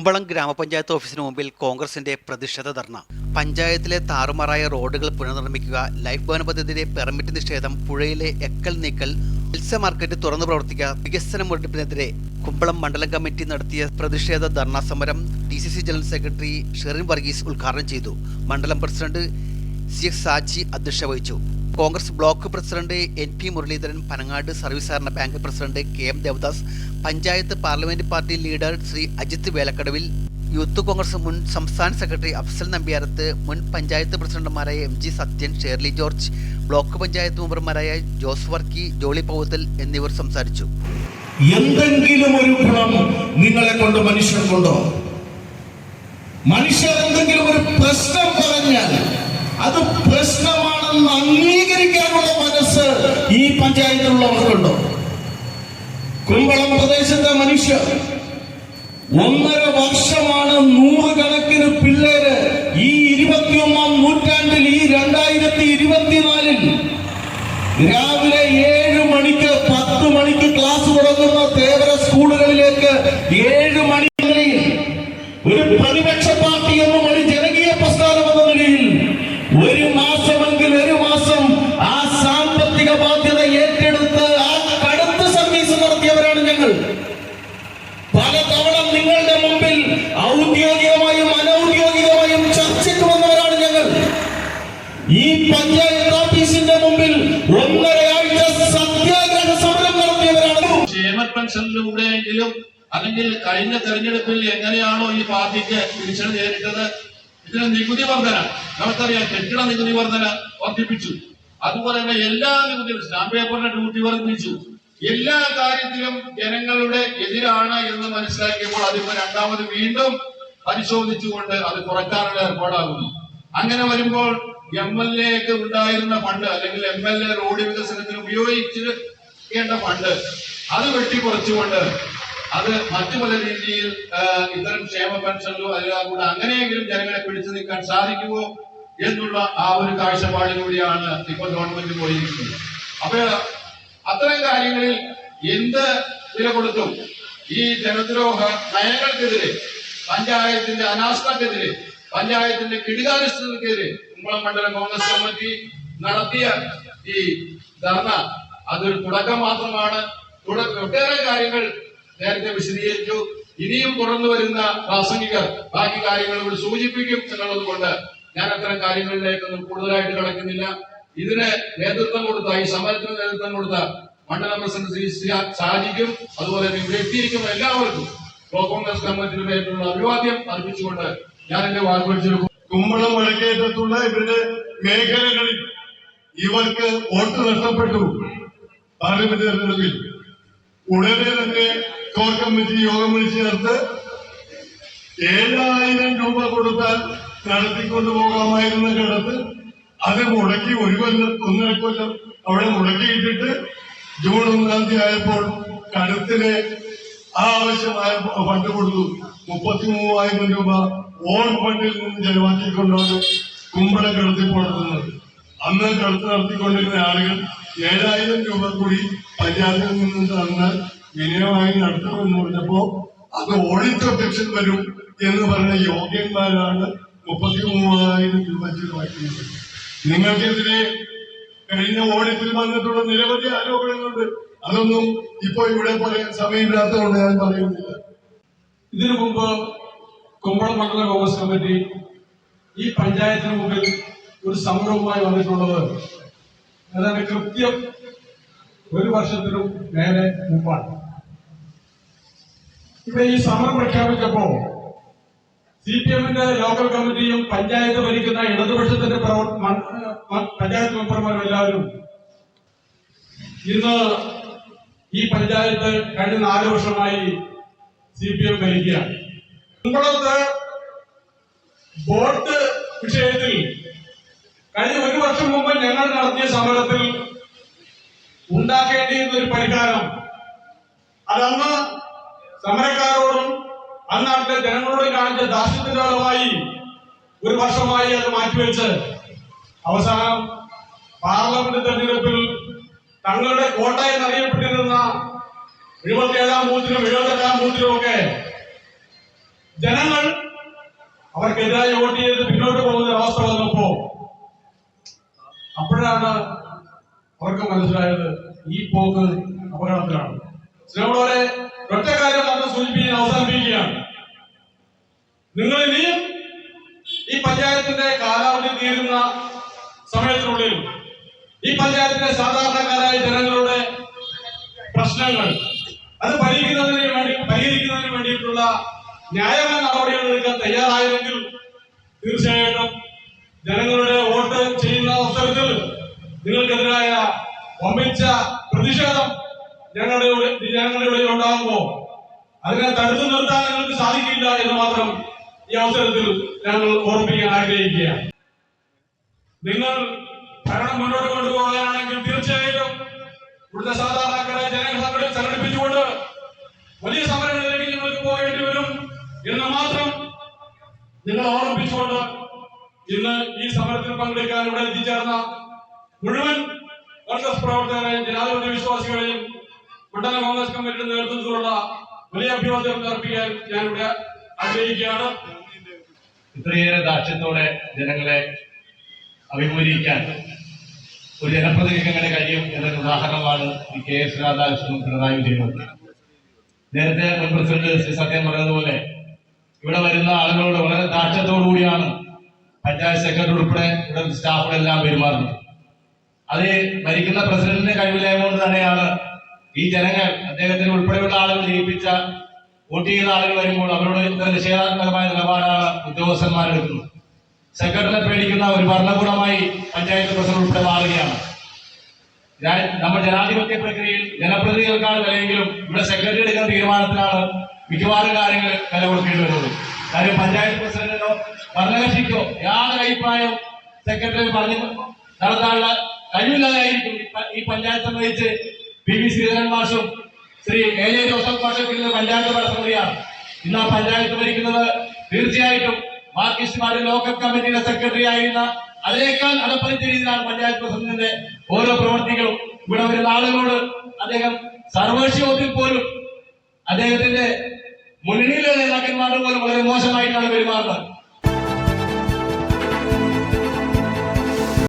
കുമ്പളം ഗ്രാമപഞ്ചായത്ത് ഓഫീസിന് മുമ്പിൽ കോൺഗ്രസിന്റെ പ്രതിഷേധ ധർണ. പഞ്ചായത്തിലെ താറുമാറായ റോഡുകൾ പുനർനിർമ്മിക്കുക ലൈഫ് ഭവന പദ്ധതിയുടെ പെർമിറ്റ് നിഷേധം പുഴയിലെ എക്കൽ നീക്കൽ മത്സ്യ മാർക്കറ്റ് തുറന്നു പ്രവർത്തിക്കുക വികസന മുരടിപ്പിനെതിരെ കുമ്പളം മണ്ഡലം കമ്മിറ്റി നടത്തിയ പ്രതിഷേധ ധർണാ സമരം D C C general secretary Sherin Varghese ഉദ്ഘാടനം ചെയ്തു. മണ്ഡലം പ്രസിഡന്റ് സി എസ് സാജി അധ്യക്ഷത വഹിച്ചു congress block president N P Muraleedharan Panangad service സഹകരണ bank president K M Devadas panchayat parliament party leader Sree Ajith Velakkadavil youth congress മുൻ സംസ്ഥാന സെക്രട്ടറി അഫ്സൽ നമ്പ്യാരത്ത് മുൻ പഞ്ചായത്ത് പ്രസിഡന്റുമാരായ M G Sathyan Shirley George block panchayat മെമ്പർമാരായ ജോസ് വർക്കി ജോളി പൗത്തൽ എന്നിവർ സംസാരിച്ചു. എന്തെങ്കിലും ഒരു ഗുണം നിങ്ങളെ കൊണ്ട് മനുഷ്യർക്കുണ്ടോ മനുഷ്യർ എന്തെങ്കിലും ഒരു പ്രശ്നം പറഞ്ഞാൽ അത് പ്രശ്നമാണെന്ന് അംഗീകരിക്കാനുള്ള മനസ്സ് ഈ പഞ്ചായത്തിലുള്ളവർക്കുണ്ടോ? കുമ്പളം പ്രദേശത്തെ മനുഷ്യർ ഒന്നര വർഷമാണ് നൂറുകണക്കിന് പിള്ളേര് ഈ ഇരുപത്തിയൊന്നാം നൂറ്റാണ്ടിൽ ഈ രണ്ടായിരത്തി ഇരുപത്തിനാലിൽ രാവിലെ ഏഴ് മണിക്ക് പത്ത് മണിക്ക് ക്ലാസ് തുടങ്ങുന്ന തേവര സ്കൂളുകളിലേക്ക് ഏഴ് മണി ഒരു പ്രതിപക്ഷ പാർട്ടി എന്നും അല്ലെങ്കിൽ കഴിഞ്ഞ തെരഞ്ഞെടുപ്പിൽ എങ്ങനെയാണോ ഈ പാർട്ടിക്ക് ഭീഷണി നേരിട്ടത്? ഇതിന് നികുതി വർധന. നമുക്കറിയാം കെട്ടിട നികുതി വർധന വർദ്ധിപ്പിച്ചു. അതുപോലെ തന്നെ എല്ലാ നികുതികളും സ്റ്റാമ്പ് പേപ്പറിന്റെ ഡ്യൂട്ടി വർദ്ധിപ്പിച്ചു. എല്ലാ കാര്യത്തിലും ജനങ്ങളുടെ എതിരാണ് എന്ന് മനസ്സിലാക്കിയപ്പോൾ അതിപ്പോ രണ്ടാമത് വീണ്ടും പരിശോധിച്ചുകൊണ്ട് അത് കുറയ്ക്കാനുള്ള ഏർപ്പാടാകുന്നു. അങ്ങനെ വരുമ്പോൾ എം എൽ എക്ക് ഉണ്ടായിരുന്ന ഫണ്ട് അല്ലെങ്കിൽ എം എൽ എ റോഡ് വികസനത്തിന് ഉപയോഗിച്ചിരിക്കേണ്ട ഫണ്ട് അത് വെട്ടിക്കുറച്ചുകൊണ്ട് അത് മറ്റു പല രീതിയിൽ ഇത്തരം ക്ഷേമ പെൻഷനിലോ കൂടെ അങ്ങനെയെങ്കിലും ജനങ്ങളെ പിടിച്ചു നിൽക്കാൻ സാധിക്കുമോ എന്നുള്ള ആ ഒരു കാഴ്ചപ്പാടിലൂടെയാണ് ഇപ്പൊ ഗവൺമെന്റ് പോയിരിക്കുന്നത്. അപ്പൊ അത്തരം കാര്യങ്ങളിൽ എന്ത് വില കൊടുത്തും ഈ ജനദ്രോഹ നയങ്ങൾക്കെതിരെ പഞ്ചായത്തിന്റെ അനാസ്ഥക്കെതിരെ പഞ്ചായത്തിന്റെ കിടികാനുഷ്ഠതക്കെതിരെ കുമ്പളം മണ്ഡലം കോൺഗ്രസ് കമ്മിറ്റി നടത്തിയ ഈ ധർണ അതൊരു തുടക്കം മാത്രമാണ്. ഒട്ടേറെ കാര്യങ്ങൾ നേരത്തെ വിശദീകരിച്ചു. ഇനിയും തുടർന്നു വരുന്ന പ്രാസംഗികർ ബാക്കി കാര്യങ്ങൾ ഇവിടെ സൂചിപ്പിക്കും എന്നുള്ളത് കൊണ്ട് ഞാൻ അത്തരം കാര്യങ്ങളിലേക്കൊന്നും കൂടുതലായിട്ട് കിടക്കുന്നില്ല. ഇതിന് നേതൃത്വം കൊടുത്ത ഈ സമരത്തിന് നേതൃത്വം കൊടുത്ത മണ്ഡലം പ്രസിഡന്റ് ശ്രീ ഷാജിക്കും അതുപോലെ തന്നെ ഇവിടെ എത്തിയിരിക്കുന്ന എല്ലാവർക്കും ബ്ലോക്ക് കോൺഗ്രസ് കമ്മിറ്റിയുടെ പേരിലുള്ള അഭിവാദ്യം അർപ്പിച്ചുകൊണ്ട് ഞാൻ എന്റെ വാക്കുകൾ കുമ്പളം വടക്കേറ്റത്തുള്ള ഇവരുടെ മേഖലകളിൽ ഇവർക്ക് വോട്ട് നഷ്ടപ്പെട്ടു. പാർലമെന്റ് തെരഞ്ഞെടുപ്പിൽ ഉടനെ തന്നെ കോർ കമ്മിറ്റി യോഗം വിളിച്ചു ചേർത്ത് ഏഴായിരം രൂപ കൊടുത്താൽ നടത്തിക്കൊണ്ടു പോകാമായിരുന്ന കിടത്ത് അത് മുടക്കി ഒരു കൊല്ലം ഒന്നര കൊല്ലം അവിടെ മുടക്കിയിട്ടിട്ട് ജൂൺ ഒന്നാം തീയതി ആയപ്പോൾ കടത്തിലെ ആ ആവശ്യമായ ഫണ്ട് കൊടുത്തു. മുപ്പത്തി മൂവായിരം രൂപ ഓൺ ഫണ്ടിൽ നിന്ന് ചെലവാക്കിക്കൊണ്ടാണ് കുമ്പളം കടത്തി നടത്തുന്നത് അന്ന് കടത്ത് നടത്തിക്കൊണ്ടിരുന്ന ആളുകൾ ഏഴായിരം രൂപ കൂടി പഞ്ചായത്തിൽ നിന്ന് തന്ന് വിനയമായി നടത്തുമെന്ന് പറഞ്ഞപ്പോ അത് ഓഡിറ്റ് ഒബ്ജക്ഷൻ വരും എന്ന് പറഞ്ഞ യോഗ്യന്മാരാണ് മുപ്പത്തി മൂവായിരം രൂപ ചിലവാക്കുന്നത് നിങ്ങൾക്കെതിരെ കഴിഞ്ഞ ഓഡിറ്റിൽ വന്നിട്ടുള്ള നിരവധി ആരോപണങ്ങളുണ്ട്. അതൊന്നും ഇപ്പോൾ ഇവിടെ പറയാൻ സമയമില്ലാത്തതുകൊണ്ട് ഞാൻ പറയുന്നില്ല. ഇതിനു മുമ്പ് കുമ്പളം മണ്ഡല കോൺഗ്രസ് കമ്മിറ്റി ഈ പഞ്ചായത്തിന് മുമ്പിൽ ഒരു സമരവുമായി വന്നിട്ടുള്ളത് ഏതാണ്ട് കൃത്യം ഒരു വർഷത്തിനും മേലെ മുമ്പാണ്. ഇവിടെ ഈ സമരം പ്രഖ്യാപിച്ചപ്പോ സി പി എമ്മിന്റെ ലോക്കൽ കമ്മിറ്റിയും പഞ്ചായത്ത് ഭരിക്കുന്ന ഇടതുപക്ഷത്തിന്റെ പഞ്ചായത്ത് മെമ്പർമാരും എല്ലാവരും ഇന്ന് ഈ പഞ്ചായത്ത് കഴിഞ്ഞ നാല് വർഷമായി സി പി എം ഭരിക്കുകയാണ്. കുമ്പളത്ത് ബോട്ട് വിഷയത്തിൽ കഴിഞ്ഞ ഒരു വർഷം മുമ്പ് ഞങ്ങൾ നടത്തിയ സമരത്തിൽ ഉണ്ടാക്കേണ്ടിയിരുന്ന ഒരു പരിഹാരം. അതന്ന് സമരക്കാരോടും അന്നാട്ടിലെ ജനങ്ങളോടും കാണിച്ച ദാസ്യത്തിന്റെ ഫലമായി ഒരു വർഷമായി അത് മാറ്റിവെച്ച് അവസാനം പാർലമെന്റ് തെരഞ്ഞെടുപ്പിൽ തങ്ങളുടെ കോട്ട എന്നറിയപ്പെട്ടിരുന്ന എഴുപത്തി ഏഴാം ബൂത്തിനും എഴുപത്തെട്ടാം ബൂത്തിനും ഒക്കെ ജനങ്ങൾ അവർക്കെതിരായി വോട്ട് ചെയ്ത് പിന്നോട്ട് പോകുന്ന അവസ്ഥ വന്നപ്പോ അപ്പോഴാണ് അവർക്ക് മനസ്സിലായത്? ഈ പോക്ക് അപകടത്തിലാണ്. സ്നേഹമുള്ളവരെ ഒറ്റ കാര്യം നമ്മൾ സൂചിപ്പിക്കാൻ അവസാനിപ്പിക്കുകയാണ്. നിങ്ങൾ ഇനിയും ഈ പഞ്ചായത്തിന്റെ കാലാവധി തീരുന്ന സമയത്തിനുള്ളിൽ ഈ പഞ്ചായത്തിലെ സാധാരണക്കാരായ ജനങ്ങളുടെ പ്രശ്നങ്ങൾ അത് പരിഹരിക്കുന്നതിന് വേണ്ടി പരിഹരിക്കുന്നതിന് വേണ്ടിയിട്ടുള്ള ന്യായമായ നടപടികൾ എടുക്കാൻ തയ്യാറായെങ്കിൽ തീർച്ചയായിട്ടും ജനങ്ങളുടെ വോട്ട് ചെയ്യുന്ന അവസരത്തിൽ നിങ്ങൾക്കെതിരായ വമ്പിച്ച പ്രതിഷേധം ഞങ്ങളുടെ ജനങ്ങളുടെ ഇവിടെ ഉണ്ടാകുമ്പോൾ അതിനെ തടുത്തു നിർത്താൻ നിങ്ങൾക്ക് സാധിക്കില്ല എന്ന് മാത്രം ഈ അവസരത്തിൽ ഞങ്ങൾ ഓർമ്മിക്കാൻ ആഗ്രഹിക്കുകയാണ്. നിങ്ങൾ ഭരണം മുന്നോട്ട് കൊണ്ടുപോകാനാണെങ്കിൽ തീർച്ചയായിട്ടും ഇവിടുത്തെ സാധാരണക്കാരെ ജനങ്ങൾ സംഘടിപ്പിച്ചുകൊണ്ട് വലിയ സമരങ്ങളിലേക്ക് നിങ്ങൾക്ക് പോകേണ്ടി വരും എന്ന് മാത്രം നിങ്ങൾ ഓർമ്മിപ്പിച്ചുകൊണ്ട് ഇന്ന് ഈ സമരത്തിൽ പങ്കെടുക്കാൻ ഇവിടെ എത്തിച്ചേർന്ന മുഴുവൻ കോൺഗ്രസ് പ്രവർത്തകരെയും ജനാധിപത്യ വിശ്വാസികളെയും മണ്ഡല കോൺഗ്രസ് കമ്മിറ്റിയുടെ നേതൃത്വത്തിലുള്ള വലിയ അഭിവാദ്യം അർപ്പിക്കാൻ ഞാൻ ഇവിടെ ആഗ്രഹിക്കുകയാണ്. ഇത്രയേറെ ദാക്ഷ്യത്തോടെ ജനങ്ങളെ അഭിമുഖീകരിക്കാൻ ഒരു ജനപ്രതിനിധിക്ക് എങ്ങനെ കഴിയും എന്നൊരു ഉദാഹരണമാണ് ഈ കെ എസ് രാധാകൃഷ്ണനും പിണറായി വിജയനും. നേരത്തെ മുൻ പ്രസിഡന്റ് ശ്രീ സത്യം പറഞ്ഞതുപോലെ ഇവിടെ വരുന്ന ആളുകളോട് വളരെ ദാക്ഷ്യത്തോടു കൂടിയാണ് പഞ്ചായത്ത് സെക്രട്ടറി ഉൾപ്പെടെ ഇവിടെ സ്റ്റാഫുകളെല്ലാം പെരുമാറുന്നത് അത് ഭരിക്കുന്ന പ്രസിഡന്റിന്റെ കഴിവില്ലായ്മ തന്നെയാണ് ഈ ജനങ്ങൾ അദ്ദേഹത്തിന് ഉൾപ്പെടെയുള്ള ആളുകൾ ജയിപ്പിച്ച വോട്ട് ചെയ്ത ആളുകൾ വരുമ്പോൾ അവരോട് ഇത്ര നിഷേധാത്മകമായ നിലപാടാണ് ഉദ്യോഗസ്ഥന്മാരെടുക്കുന്നത്. സെക്രട്ടറിനെ പേടിക്കുന്ന ഒരു ഭരണകൂടമായി പഞ്ചായത്ത് പ്രസിഡന്റ് ഉൾപ്പെടെ മാറുകയാണ്. നമ്മൾ ജനാധിപത്യ പ്രക്രിയയിൽ ജനപ്രതിനിധികൾക്കാണ് വിലയെങ്കിലും ഇവിടെ സെക്രട്ടറി എടുക്കുന്ന തീരുമാനത്തിലാണ് മിക്കവാറും കാര്യങ്ങൾ വില കൊടുക്കേണ്ടി വരുന്നത്. കാര്യം പഞ്ചായത്ത് പ്രസിഡന്റിനോ ഭരണകക്ഷിക്കോ യാതൊരു അഭിപ്രായം സെക്രട്ടറി പറഞ്ഞു നടത്താനുള്ള കഴിവില്ലാതായിരിക്കും ഈ പഞ്ചായത്ത് സംബന്ധിച്ച് പി വി ശ്രീധരൻ മാഷും ശ്രീ എ ജെ ജോസഫ് മാഷും പഞ്ചായത്ത് ഭരണസമിതിയാണ് ഇന്ന് ആ പഞ്ചായത്ത് ഭരിക്കുന്നത് തീർച്ചയായിട്ടും മാർക്സിസ്റ്റ് ലോക്കൽ കമ്മിറ്റിയുടെ സെക്രട്ടറി ആയിരുന്ന അതിനേക്കാൾ അടപ്പതിച്ച രീതിയിലാണ് പഞ്ചായത്ത് പ്രസിഡന്റിന്റെ ഓരോ പ്രവർത്തികളും. ഇവിടെ വരുന്ന ആളുകളോട് അദ്ദേഹം സർവശോത്തിൽ പോലും അദ്ദേഹത്തിന്റെ മുന്നണിയിലെ നേതാക്കന്മാരുടെ പോലെ വളരെ മോശമായിട്ടാണ് പെരുമാറുന്നത്.